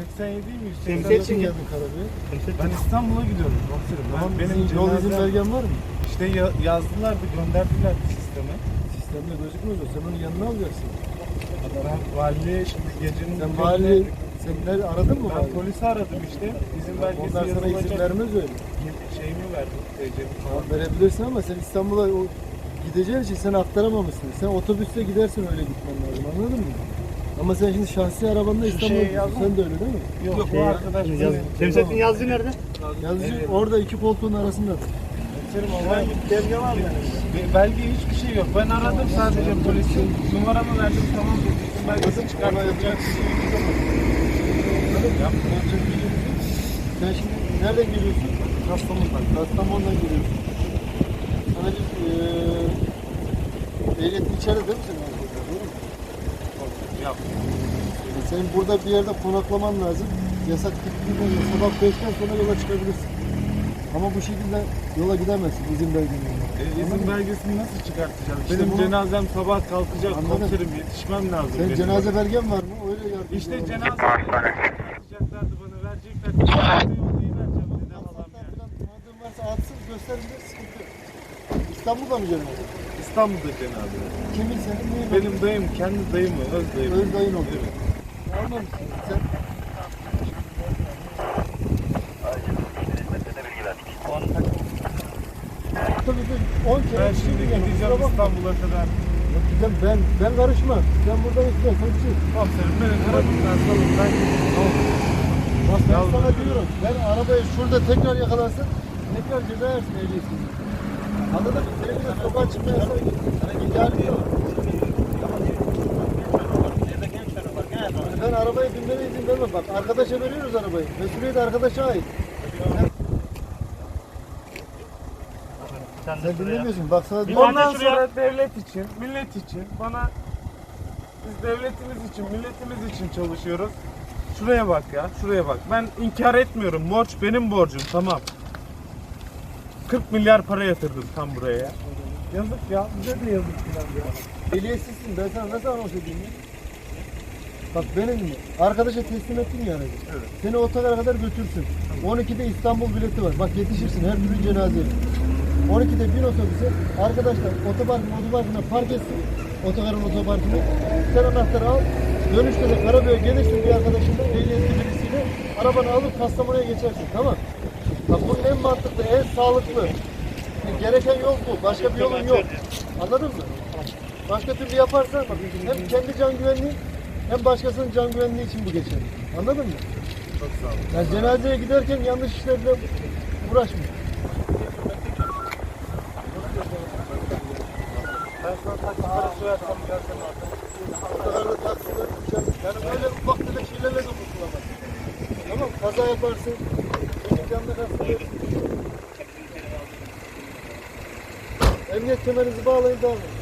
187 değil mi? Temsil 184 için mi? geldin Karabük'e. Ben İstanbul'a gidiyorum komiserim. Ben, Tamam benim benim yol izin belgen var mı? İşte ya- yazdılardı gönderdiler sisteme. Sistemde gözükmüyor. Sen onu yanına alacaksın. Ben valiliğe şimdi gecenin Sen vali, sen nerede aradın mı Ben vali? polisi aradım işte. İzin belgesi Onlar sana izin vermez öyle. Şeyimi verdim. TC'mi falan. verebilirsin ama sen İstanbul'a gideceğin için sen aktaramamışsın. Sen otobüste gidersin öyle gitmen lazım anladın mı? Ama sen şimdi şahsi arabanla İstanbul'a yazma. Sen de öyle değil mi? Yok, Yok, bu ya. arkadaş. Yaz, Temsettin yazdı nerede? Yazıcı Evet. orada iki koltuğun arasında. Komiserim ama Belge var mı? Be- belge hiçbir şey yok. Ben aradım sadece polisi. Numaramı verdim tamam dedi. İzin belgesi çıkartacak. Sen şimdi nereden geliyorsun? Kastamonu'dan. Kastamonu'dan geliyorsun. Sana bir eee ehliyetin içeride değil mi senin? arkadaşlar, Doğru mu? Yap. Yani senin burada bir yerde konaklaman lazım. Yasak bittiğinde de sabah 5'ten sonra yola çıkabilirsin. Ama bu şekilde yola gidemezsin izin belgenle. E, izin belgesini nasıl çıkartacağım? İşte Benim bunu- cenazem sabah kalkacak. Anladım. Komiserim yetişmem lazım. Senin benim. cenaze belgen var mı? Öyle yardımcı İşte olalım. cenaze yapacaklardı bana verecekler. Cenaze yollayı vereceğim dedi halam WhatsApp'tan yani. falan tanıdığın varsa atsın göster bize sıkıntı yok. İstanbul'da mı cenaze? İstanbul'da cenaze. Kimin senin neyin? Benim dayım, kendi dayım o, öz dayım. Öz dayın oldu. Evet. Almamışsın. Sen tabii ki 10 kere Ben şimdi gideceğim. İstanbul'a kadar. Yok gideceğim ben, ben karışmam. Sen burada bekle, sen çık. Komiserim beni tarafından salın. Ben Bak ben sana diyorum, ben arabayı şurada tekrar yakalarsın, tekrar ceza yersin ehliyetsiz. Anladın mı? Senin de sokağa çıkmaya yasak. Yani yok. Ben arabayı binmene izin vermem. Bak arkadaşa veriyoruz arabayı. Mesuliyet arkadaşa ait. Sen de Sen dinlemiyorsun. Bak sana. Ondan sonra devlet için, millet için, bana biz devletimiz için, milletimiz için çalışıyoruz. Şuraya bak ya, şuraya bak. Ben inkar etmiyorum. Borç benim borcum, tamam. 40 milyar para yatırdım tam buraya. ya. Yazık ya, bize de yazık filan ya. Ehliyetsizsin. Ben sana nasıl anons edeyim ya? Bak benim arkadaşa teslim ettin ya aracı. Evet. Seni otogara kadar götürsün. 12'de İstanbul bileti var. Bak yetişirsin her türlü cenazeye. 12'de bin otobüse arkadaşlar otoparkın otoparkına park etsin. Otogarın otoparkını. Sen anahtarı al. Dönüşte de Karabük'e gelirsin bir arkadaşınla ehliyetli birisiyle. Arabanı alıp Kastamonu'ya geçersin. Tamam. Bak bunun en mantıklı, en sağlıklı. Gereken yol bu. Başka bir yolun yok. Anladın mı? Başka türlü yaparsan bak, hem kendi can güvenliği hem başkasının can güvenliği için bu geçerli. Anladın mı? Çok sağ olun. Yani cenazeye giderken yanlış işlerle uğraşma. Ben sana. Yani böyle ufak tefek şeylerle de kurtulamaz. Tamam kaza yaparsın. Çocuk yanına kalsın. Emniyet kemerinizi bağlayın devam edin.